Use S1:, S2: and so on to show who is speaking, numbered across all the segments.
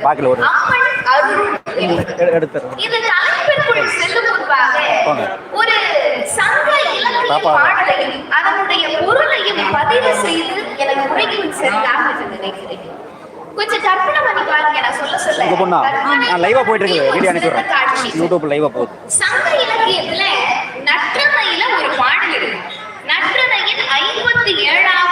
S1: பாக்கல ஒரு
S2: அதனுடைய பொருளையும் பதிவு செய்து எனக்கு உரைக்கும் கொஞ்சம் கற்பனை பண்ணி பாருங்க நான் சொல்ல சொல்ல.
S1: உங்க பொண்ணா? நான் லைவா போயிட்டு இருக்கு வீடியோ அனுப்பிடுறேன் யூடியூப்
S2: ஒரு பாடல் இருக்கு. ஐம்பத்தி ஏழாவது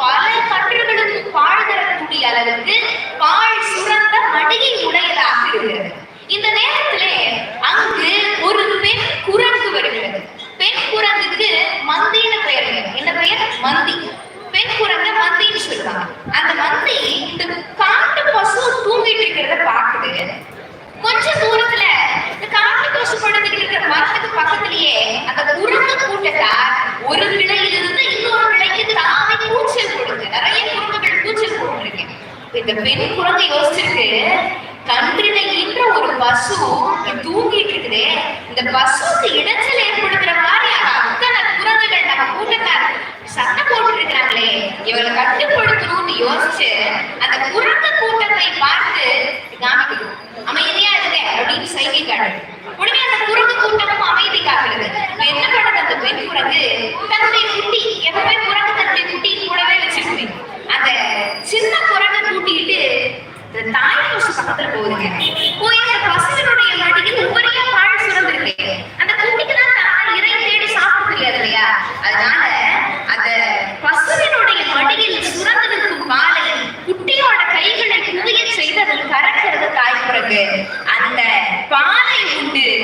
S2: Why? இந்த பெண் குழந்தை யோசிச்சிருக்கு கன்றிணையின்ற ஒரு பசு தூங்கிட்டு இருக்குதே. இந்த பசுக்கு இடைச்சல் ஏற்படுத்துற மாதிரி அத்தனை குரங்குகள் நம்ம கூட்டத்தார் சத்தம் போட்டு இருக்கிறாங்களே இவங்களை கட்டுப்படுத்தணும்னு யோசிச்சு அந்த குரங்கு கூட்டத்தை பார்த்து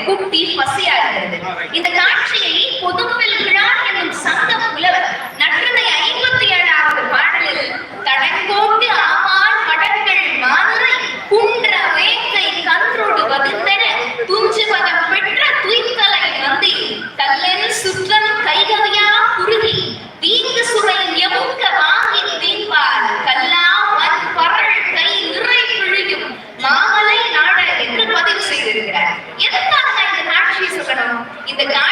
S2: குட்டி பசியா இருக்கிறது இந்த காட்சியை பொதுவில்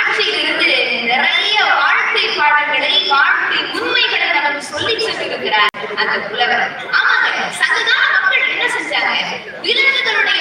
S2: இருந்து நிறைய வாழ்க்கை பாடங்களை வாழ்க்கை உண்மைகளை நமக்கு சொல்லி சொல்லியிருக்கிறார் அந்த புலவர். ஆமாங்க சங்ககால மக்கள் என்ன செஞ்சாங்க? விலங்குகளுடைய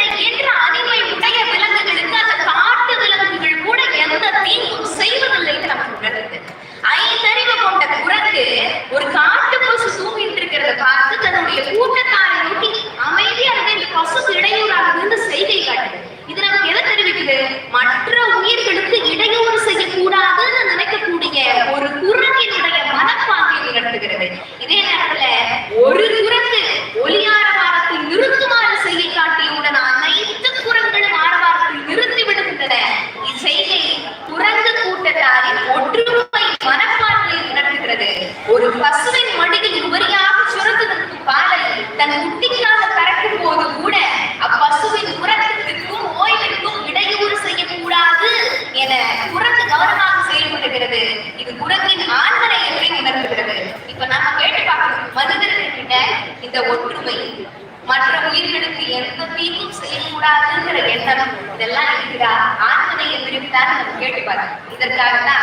S2: குரங்கின் ஆண்மனை என்றே உணர்கிறது? இப்ப நாம கேட்டு பார்க்கணும். மனிதர்கிட்ட இந்த ஒற்றுமை மற்ற உயிர்களுக்கு எந்த தீங்கும் செய்யக்கூடாதுங்கிற எண்ணம் இதெல்லாம் இருக்குதா? ஆண்மனை என்றிருந்தால் நம்ம கேட்டு பார்க்கணும். இதற்காக தான்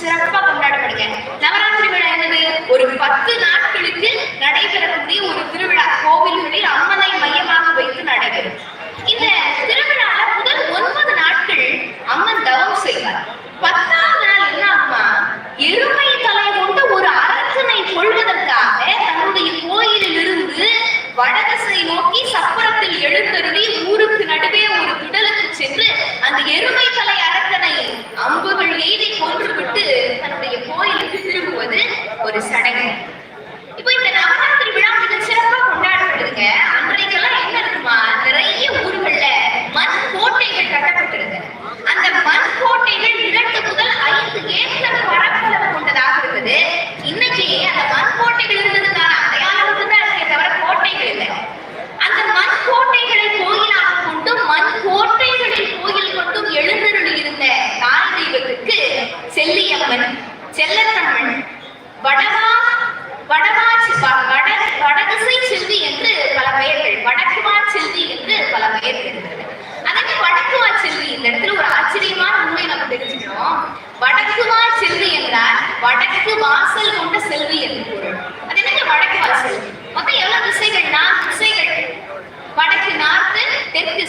S2: சிறப்பாக சிறப்பா கொண்டாடப்படுங்க. நவராத்திரி விழா என்னது ஒரு பத்து நாட்களுக்கு நடைபெறக்கூடிய ஒரு திருவிழா. கோவில்களில் அம்மனை மையமாக வைத்து நடைபெறும். இந்த திருவிழால முதல் ஒன்பது நாட்கள் அம்மன் தவம் செய்வார். பத்தாவது நாள் என்ன ஆகுமா? எருமை தலை கொண்டு ஒரு அரசனை கொள்வதற்காக தன்னுடைய கோயிலில் இருந்து வடதிசை நோக்கி சப்பரத்தில் எழுந்தருவி ஊருக்கு நடுவே ஒரு திடலுக்கு சென்று அந்த எருமை தலை அரக்கனை அம்புகள் எய்தி கொன்றுவிட்டு தன்னுடைய கோயிலுக்கு திரும்புவது ஒரு சடங்கு.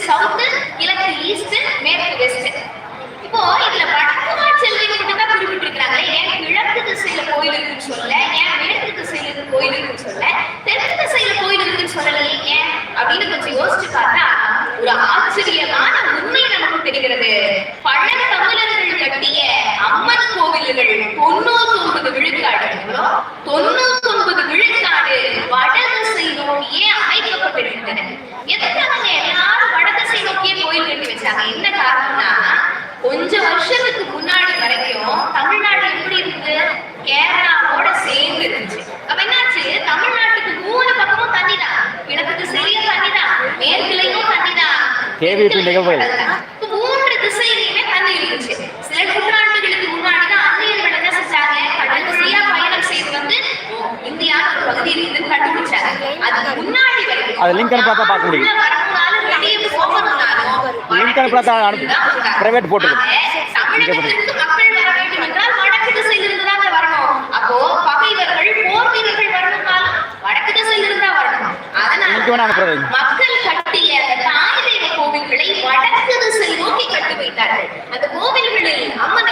S1: 小 நிகழ்வுகள்.
S2: இப்ப மூன்று திசையிலுமே தண்ணி இருந்துச்சு சில நூற்றாண்டுகளுக்கு முன்னாடி தான் அந்நியர்கள் என்ன செஞ்சாங்க கடல் வழியா பயணம் செய்து வந்து ஓ, இந்தியான்னு ஒரு பகுதி கண்டுபிடிச்சாங்க அதுக்கு முன்னாடி வரைக்கும்
S1: அது link அனுப்பி பார்த்தா பார்க்க முடியும். அனுப்பி அனுப்பி- private போட்டிருக்கு.
S2: தமிழகத்திற்கு மக்கள் வர வேண்டும் என்றால் வடக்கு திசையிலிருந்து தான் வரணும் அப்போ பகைவர்கள் போர் வீரர்கள் வரணும்னாலும் வடக்கு வரணும் அதனால.
S1: மக்கள் இருக்கிறார்கள் அந்த
S2: கோவில்களில் அம்மனை